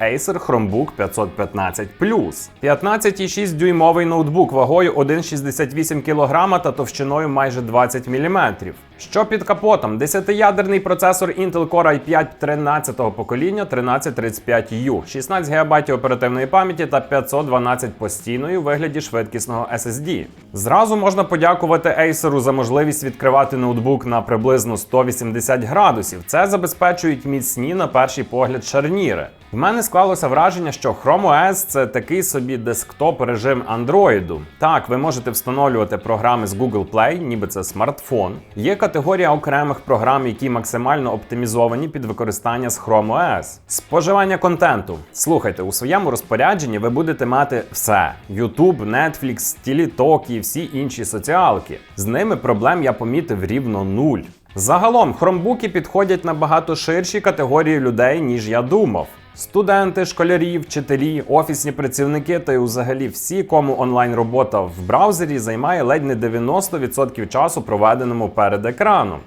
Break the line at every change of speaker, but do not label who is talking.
Acer Chromebook 515 15,6 дюймовий ноутбук вагою 1,68 кг та товщиною майже 20 мм. Що під капотом? 10-ядерний процесор Intel Core i5 13-го покоління 1335U, 16 ГБ оперативної пам'яті та 512 постійної у вигляді швидкісного SSD. Зразу можна подякувати Acer за можливість відкривати ноутбук на приблизно 180 градусів. Це забезпечують міцні на перший погляд шарніри. В мене склалося враження, що Chrome OS – це такий собі десктоп режим Android. Так, ви можете встановлювати програми з Google Play, ніби це смартфон. Є категорія окремих програм, які максимально оптимізовані під використання з Chrome OS. Споживання контенту. Слухайте, у своєму розпорядженні ви будете мати все: YouTube, Netflix, TikTok і всі інші соціалки. З ними проблем я помітив рівно нуль. Загалом, хромбуки підходять набагато ширші категорії людей, ніж я думав. Студенти, школярі, вчителі, офісні працівники та й взагалі всі, кому онлайн робота в браузері займає ледь не 90% часу, проведеному перед екраном.